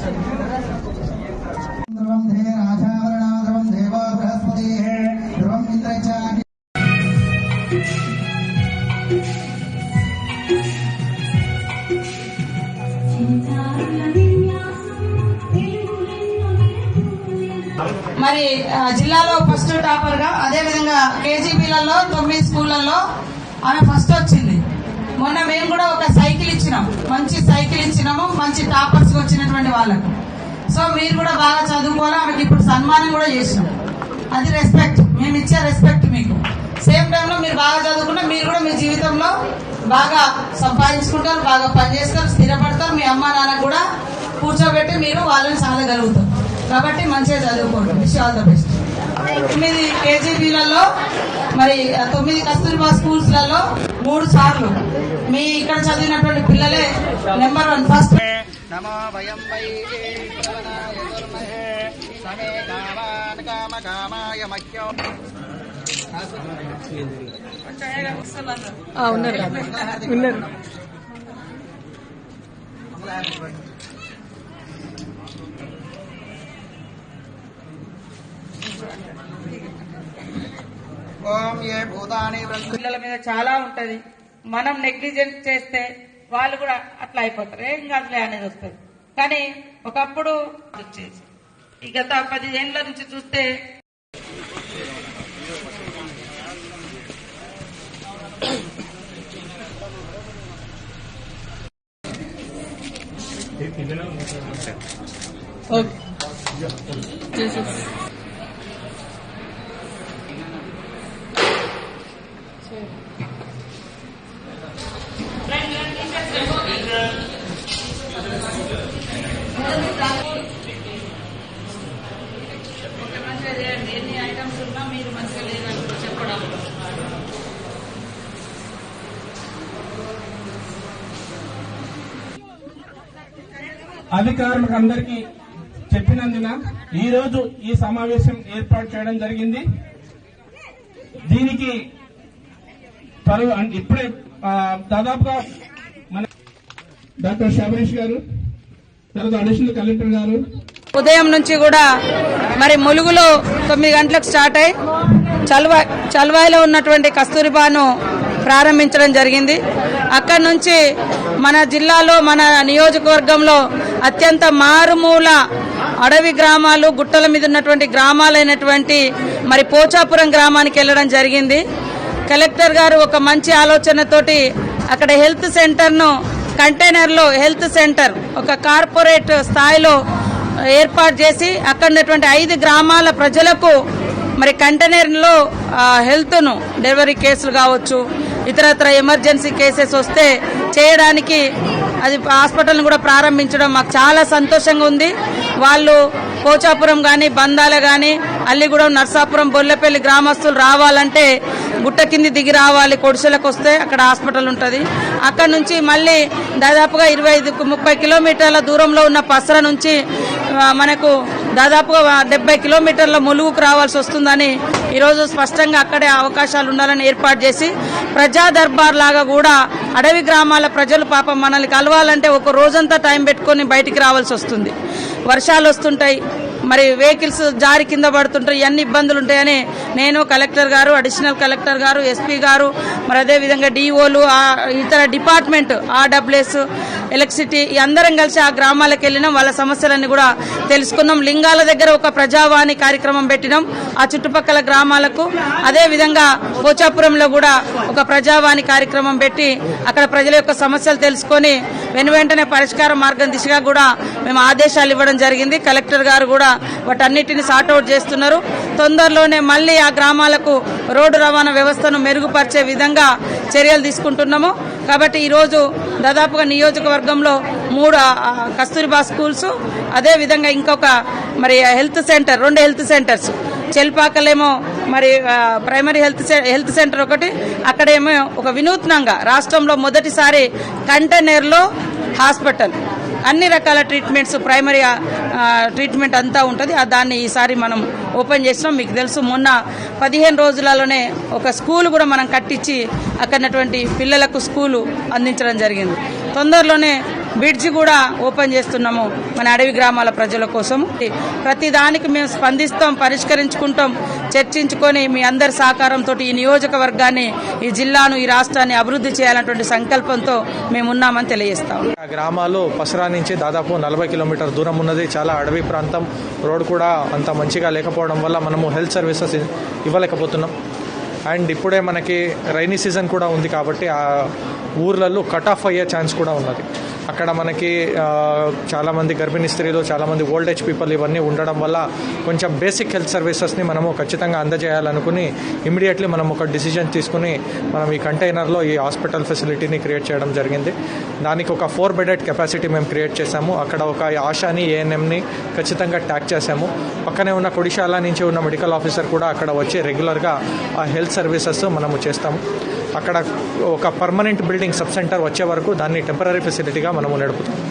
Thank you. మరి జిల్లాలో first టాపర్గా అదే విధంగా కేజీబీలలో తొమ్మిది స్కూళ్ళలో ఆమె ఫస్ట్ వచ్చింది. మొన్న మేము కూడా ఒక సైకిల్ ఇచ్చినాం. మంచి సైకిల్ ఇచ్చినాము మంచి టాపర్స్ వచ్చినటువంటి వాళ్ళకు. సో మీరు కూడా బాగా చదువుకోవాలి ఆమెకి ఇప్పుడు సన్మానం కూడా చేసినాం. అది రెస్పెక్ట్ మేము ఇచ్చే రెస్పెక్ట్ మీకు. సేమ్ టైంలో మీరు బాగా చదువుకున్నా మీరు కూడా మీ జీవితంలో బాగా సంపాదించుకుంటారు బాగా పనిచేస్తారు స్థిరపడతారు. మీ అమ్మ నాన్న కూడా కూర్చోబెట్టి మీరు వాళ్ళని సాధగలుగుతారు కాబట్టి మంచిగా చదువుకోండి. Wish all the best. తొమ్మిది కేజీబీలలో మరి తొమ్మిది కస్తూర్బా స్కూల్స్లలో మూడు సార్లు. మీ ఇక్కడ చదివినటువంటి పిల్లలే నెంబర్ వన్ ఫస్ట్. నమో వయం వై పవనాయ దుర్మహే సమే కామాన్ కామ కామాయ మహ్యో ఉన్నారు. ఉన్నారు ఏ భూతాని బ్రహ్మ పిల్లల మీద చాలా ఉంటది. మనం నెగ్లిజెన్స్ చేస్తే వాళ్ళు కూడా అట్లా అయిపోతారు. ఏం కాదులే అనేది వస్తుంది. కానీ ఒకప్పుడు వచ్చేసి ఈ గత పదిహేనుల నుంచి చూస్తే ఓకే. ఎన్ని ఐటమ్స్ ఉన్నా మీరు మంచిగా లేదని చెప్పడం అధికారులకు అందరికీ చెప్పినందున ఈ రోజు ఈ సమావేశం ఏర్పాటు చేయడం జరిగింది. దీనికి త్వరగా ఇప్పుడే దాదాపుగా మన డాక్టర్ శబరీష్ గారు తర్వాత అడిషనల్ కలెక్టర్ గారు. ఉదయం నుంచి కూడా మరి ములుగులో తొమ్మిది గంటలకు స్టార్ట్ అయి చల్వా చల్వాయిలో ఉన్నటువంటి కస్తూరిబాను ప్రారంభించడం జరిగింది. అక్కడి నుంచి మన జిల్లాలో మన నియోజకవర్గంలో అత్యంత మారుమూల అడవి గ్రామాలు గుట్టల మీద ఉన్నటువంటి గ్రామాలైనటువంటి మరి పోచాపురం గ్రామానికి వెళ్ళడం జరిగింది. కలెక్టర్ గారు ఒక మంచి ఆలోచనతోటి అక్కడ హెల్త్ సెంటర్ను కంటైనర్లో హెల్త్ సెంటర్ ఒక కార్పొరేట్ స్థాయిలో ఏర్పాటు చేసి అక్కడ ఉన్నటువంటి ఐదు గ్రామాల ప్రజలకు మరి కంటైనర్లో హెల్త్ను డెలివరీ కేసులు కావచ్చు ఇతరత్ర ఎమర్జెన్సీ కేసెస్ వస్తే చేయడానికి అది హాస్పిటల్ని కూడా ప్రారంభించడం మాకు చాలా సంతోషంగా ఉంది. వాళ్ళు పోచాపురం కానీ బందాల కానీ అల్లిగూడెం నర్సాపురం బొల్లపల్లి గ్రామస్తులు రావాలంటే గుట్ట కింది దిగి రావాలి. కొడిసెలకు వస్తే అక్కడ హాస్పిటల్ ఉంటుంది. అక్కడ నుంచి మళ్ళీ దాదాపుగా ఇరవై ఐదు ముప్పై కిలోమీటర్ల దూరంలో ఉన్న పసర నుంచి మనకు దాదాపుగా డెబ్బై కిలోమీటర్ల ములుగుకు రావాల్సి వస్తుందని ఈరోజు స్పష్టంగా అక్కడే అవకాశాలు ఉండాలని ఏర్పాటు చేసి ప్రజా దర్బార్ లాగా కూడా అడవి గ్రామాల ప్రజలు పాపం మనల్ని కలవాలంటే ఒక రోజంతా టైం పెట్టుకొని బయటికి రావాల్సి వస్తుంది. వర్షాలు వస్తుంటాయి. మరి వెహికల్స్ జారి కింద పడుతుంటాయి ఎన్ని ఇబ్బందులు ఉంటాయని నేను కలెక్టర్ గారు అడిషనల్ కలెక్టర్ గారు ఎస్పీ గారు మరి అదే విధంగా డిఓలు ఇతర డిపార్ట్మెంట్ ఆర్డబ్ల్యూఎస్ ఎలక్ట్రిసిటీ అందరం కలిసి ఆ గ్రామాలకు వెళ్ళినాం. వాళ్ళ సమస్యలన్నీ కూడా తెలుసుకున్నాం. లింగాల దగ్గర ఒక ప్రజావాణి కార్యక్రమం పెట్టినాం. ఆ చుట్టుపక్కల గ్రామాలకు. అదే విధంగా పోచాపురంలో కూడా ఒక ప్రజావాణి కార్యక్రమం పెట్టి అక్కడ ప్రజల యొక్క సమస్యలు తెలుసుకొని వెను వెంటనే పరిష్కార మార్గం దిశగా కూడా మేము ఆదేశాలు ఇవ్వడం జరిగింది. కలెక్టర్ గారు కూడా వాటన్నిటిని సార్ట్అవుట్ చేస్తున్నారు. తొందరలోనే మళ్ళీ ఆ గ్రామాలకు రోడ్డు రవాణా వ్యవస్థను మెరుగుపరిచే విధంగా చర్యలు తీసుకుంటున్నాము. కాబట్టి ఈరోజు దాదాపుగా నియోజకవర్గంలో మూడు కస్తూరిబా స్కూల్స్ అదే విధంగా ఇంకొక మరి హెల్త్ సెంటర్ రెండు హెల్త్ సెంటర్స్. చెల్పాకలేమో మరి ప్రైమరీ హెల్త్ హెల్త్ సెంటర్ ఒకటి. అక్కడేమో ఒక వినూత్నంగా రాష్ట్రంలో మొదటిసారి కంటైనర్లో హాస్పిటల్. అన్ని రకాల ట్రీట్మెంట్స్ ప్రైమరీ ట్రీట్మెంట్ అంతా ఉంటుంది. ఆ దాన్ని ఈసారి మనం ఓపెన్ చేసినాం. మీకు తెలుసు మొన్న పదిహేను రోజులలోనే ఒక స్కూల్ కూడా మనం కట్టించి అక్కడటువంటి పిల్లలకు స్కూలు అందించడం జరిగింది. తొందరలోనే బ్రిడ్జ్ కూడా ఓపెన్ చేస్తున్నాము మన అడవి గ్రామాల ప్రజల కోసం. ప్రతి దానికి మేము స్పందిస్తాం పరిష్కరించుకుంటాం చర్చించుకొని మీ అందరి సహకారంతో ఈ నియోజకవర్గాన్ని ఈ జిల్లాను ఈ రాష్ట్రాన్ని అభివృద్ధి చేయాలన్నటువంటి సంకల్పంతో మేము ఉన్నామని తెలియజేస్తాం. ఆ గ్రామాలు పసరా నుంచి దాదాపు నలభై కిలోమీటర్ దూరం ఉన్నది. చాలా అడవి ప్రాంతం. రోడ్ కూడా అంత మంచిగా లేకపోవడం వల్ల మనము హెల్త్ సర్వీసెస్ ఇవ్వలేకపోతున్నాం. అండ్ ఇప్పుడే మనకి రైనీ సీజన్ కూడా ఉంది కాబట్టి ఆ ఊర్లలో కట్ ఆఫ్ అయ్యే ఛాన్స్ కూడా ఉన్నది. అక్కడ మనకి చాలామంది గర్భిణీ స్త్రీలు చాలామంది ఓల్డ్ ఏజ్ పీపుల్ ఇవన్నీ ఉండడం వల్ల కొంచెం బేసిక్ హెల్త్ సర్వీసెస్ని మనము ఖచ్చితంగా అందజేయాలనుకుని ఇమీడియట్లీ మనం ఒక డిసిజన్ తీసుకుని మనం ఈ కంటైనర్లో ఈ హాస్పిటల్ ఫెసిలిటీని క్రియేట్ చేయడం జరిగింది. దానికి ఒక ఫోర్ బెడెడ్ కెపాసిటీ మేము క్రియేట్ చేశాము. అక్కడ ఒక ఆశాని ఏఎన్ఎంని ఖచ్చితంగా ట్యాక్ చేశాము. పక్కనే ఉన్న కొడిశాల నుంచి ఉన్న మెడికల్ ఆఫీసర్ కూడా అక్కడ వచ్చి రెగ్యులర్గా ఆ హెల్త్ సర్వీసెస్ మనము చేస్తాము. అక్కడ ఒక పర్మనెంట్ బిల్డింగ్ సబ్ సెంటర్ వచ్చే వరకు దాన్ని టెంపరీ ఫెసిలిటీగా మనము నడుపుతాం.